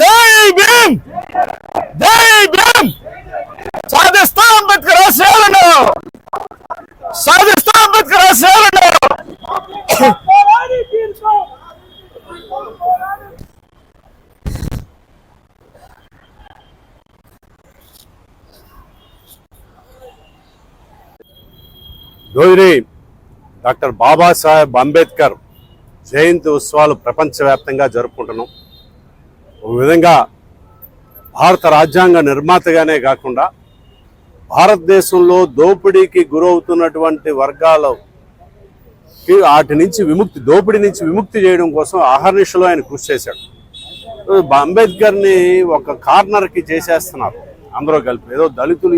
జై భీమ్ రోజుని డాక్టర్ బాబాసాహెబ్ అంబేద్కర్ జయంతి ఉత్సవాలు ప్రపంచవ్యాప్తంగా జరుపుకుంటున్నాం. ఒక విధంగా భారత రాజ్యాంగ నిర్మాతగానే కాకుండా భారతదేశంలో దోపిడీకి గురవుతున్నటువంటి వర్గాలు వాటి నుంచి విముక్తి దోపిడీ నుంచి విముక్తి చేయడం కోసం అహర్నిశలో ఆయన కృషి చేశాడు. అంబేద్కర్ని ఒక కార్నర్కి చేసేస్తున్నారు. అందరూ కలిపి ఏదో దళితులు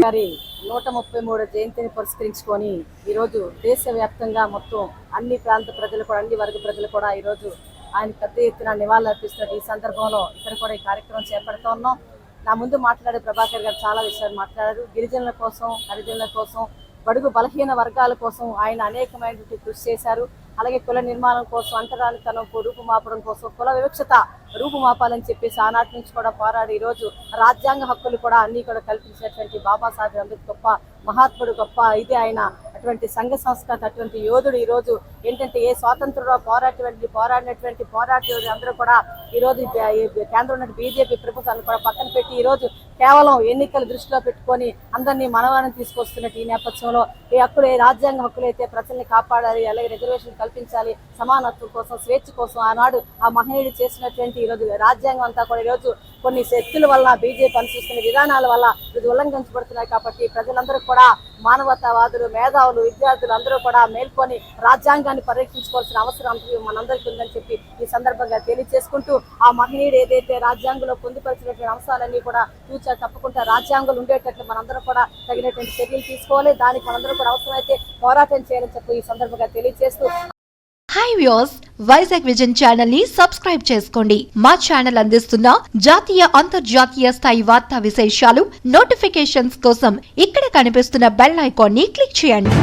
నూట ముప్పై మూడు జయంతిని పురస్కరించుకొని ఈరోజు దేశవ్యాప్తంగా మొత్తం అన్ని ప్రాంత ప్రజలు కూడా అన్ని వర్గ ప్రజలు కూడా ఈరోజు ఆయన పెద్ద ఎత్తున నివాళులర్పిస్తున్న ఈ సందర్భంలో ఇక్కడ కూడా ఈ కార్యక్రమం చేపడుతూ ఉన్నాం. నా ముందు మాట్లాడే ప్రభాకర్ గారు చాలా విషయాలు మాట్లాడారు. గిరిజనుల కోసం హరిజనుల కోసం బడుగు బలహీన వర్గాల కోసం ఆయన అనేకమైనటువంటి కృషి చేశారు. అలాగే కుల నిర్మాణం కోసం అంటరానితనం రూపుమాపడం కోసం కుల వివక్షత రూపుమాపాలని చెప్పేసి ఆనాటి నుంచి కూడా పోరాడి ఈరోజు రోజు రాజ్యాంగ హక్కులు కూడా అన్నీ కూడా కల్పించినటువంటి బాబాసాహెబ్ అంబేద్కర్ గొప్ప మహాత్ముడు గొప్ప ఇది ఆయన అటువంటి సంఘ సంస్కృతి అటువంటి యోధుడు ఈరోజు రోజు ఏంటంటే ఏ స్వాతంత్రంలో పోరాటటువంటి పోరాడినటువంటి పోరాటం అందరూ కూడా ఈ రోజు కేంద్రం బీజేపీ ప్రభుత్వాన్ని కూడా పక్కన పెట్టి ఈ రోజు కేవలం ఎన్నికలు దృష్టిలో పెట్టుకొని అందరినీ మనవాణం తీసుకొస్తున్నట్టు ఈ నేపథ్యంలో ఏ హక్కులు ఏ రాజ్యాంగ హక్కులు అయితే ప్రజల్ని కాపాడాలి అలాగే రిజర్వేషన్ కల్పించాలి సమానత్వం కోసం స్వేచ్ఛ కోసం ఆనాడు ఆ మహనీయుడు చేసినటువంటి ఈ రోజు రాజ్యాంగం అంతా కూడా ఈ రోజు కొన్ని శక్తుల వల్ల బీజేపీ అనుసరిస్తున్న విధానాల వల్ల ఇది ఉల్లంఘించబడుతున్నాయి కాబట్టి ప్రజలందరూ కూడా మానవతావాదులు మేధావులు విద్యార్థులు అందరూ కూడా మేల్కొని రాజ్యాంగాన్ని పరిరక్షించుకోవాల్సిన అవసరం మనందరికీ ఉందని చెప్పి ఈ సందర్భంగా తెలియజేసుకుంటూ ఆ మహనీయుడు ఏదైతే రాజ్యాంగంలో పొందుపరిచినటువంటి అంశాలన్నీ కూడా ఫ్యూచర్ తప్పకుండా రాజ్యాంగంలో ఉండేటట్లు మనందరం కూడా తగినటువంటి చర్యలు తీసుకోవాలి. దానికి మనందరం కూడా అవసరమైతే పోరాటం చేయాలని చెప్పి ఈ సందర్భంగా తెలియజేస్తూ హై వ్యూస్ వైజాగ్ విజన్ ఛానల్ని సబ్స్క్రైబ్ చేసుకోండి. మా ఛానల్ అందిస్తున్న జాతీయ అంతర్జాతీయ స్థాయి వార్తా విశేషాలు నోటిఫికేషన్స్ కోసం ఇక్కడ కనిపిస్తున్న బెల్ ఐకాన్ని క్లిక్ చేయండి.